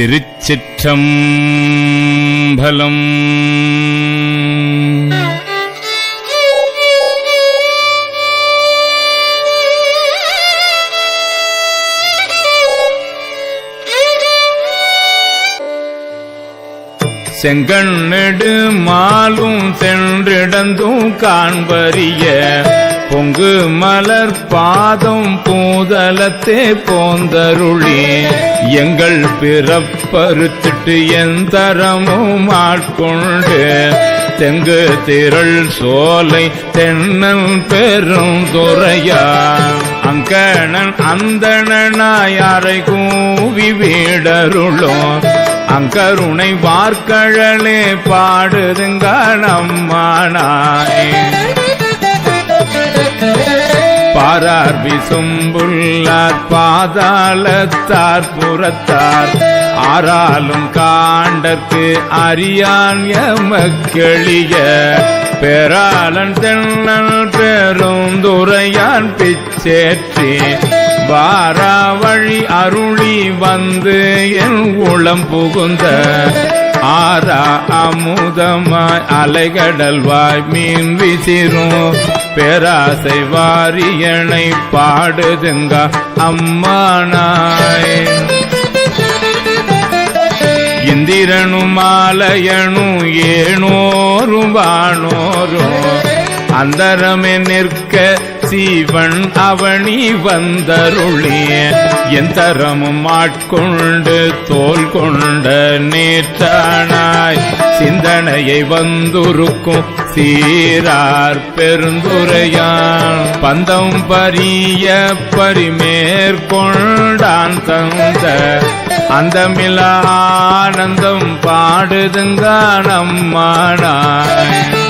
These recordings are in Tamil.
திருச்சிற்றம்பலம். செங்கண்ணெடு மாலும் சென்றிடந்தும் காண்பறிய. பொங்கு மலர் பாதம் பூதலத்தே போந்தருளி. எங்கள் பிறப்பறுத்திட்டு எந்தரமும் ஆட்கொண்டு. தெங்கு திரள் சோலை தென்னல் பெரும் துறையா. அங்கணன் அந்தணனாயாரை கூவி வீடருளும் அங்கருணை வார்க்கழலே பாடுதுங்க நம்மானாய் பாரார் விசும்புள்ளார் பாதாளத்தார் புறத்தார். ஆறாலும் காண்டற்கு அறியான் எமக்கெளிய பெறாளன் தென்னல் பெருந்துரையான் பிச்சேற்றி. வாரா வழி அருளி வந்து என் உளம் புகுந்த. ஆரா அமுதமாய் அலைகடல் வாய் மீன் விசிறும். பேராசை வாரியனை பாடுதுங்க அம்மானாய். இந்திரனும் மாலையனும் ஏனோரும் வானோரும் அந்தரமே நிற்க சீவன் அவனி வந்தருளிய எந்தரமும் ஆட்கொண்டு தோல் கொண்ட நேற்றானாய். சிந்தனையை வந்துருக்கும் சீரார் பெருந்துரையான். பந்தம் பரிய பரிமேற்கொண்டான் தந்த அந்தமில ஆனந்தம் பாடுதுங்க நம்மானாய்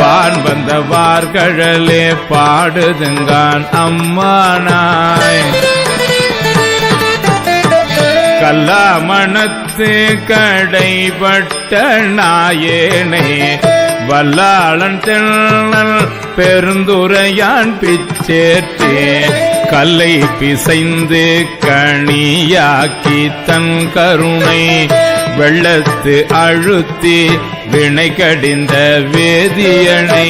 வான் வந்த வார்கழலே பாடுதுங்கான் அம்மானாய். கல்லாமணத்து கடைபட்ட நாயேனே வல்லாளன் தென்னல் பெருந்துரையான் பிச்சேற்றே. கல்லை பிசைந்து கணியாக்கி தன் கருணை வெள்ளத்து அழுத்தி வினை கடிந்த வேதியனை.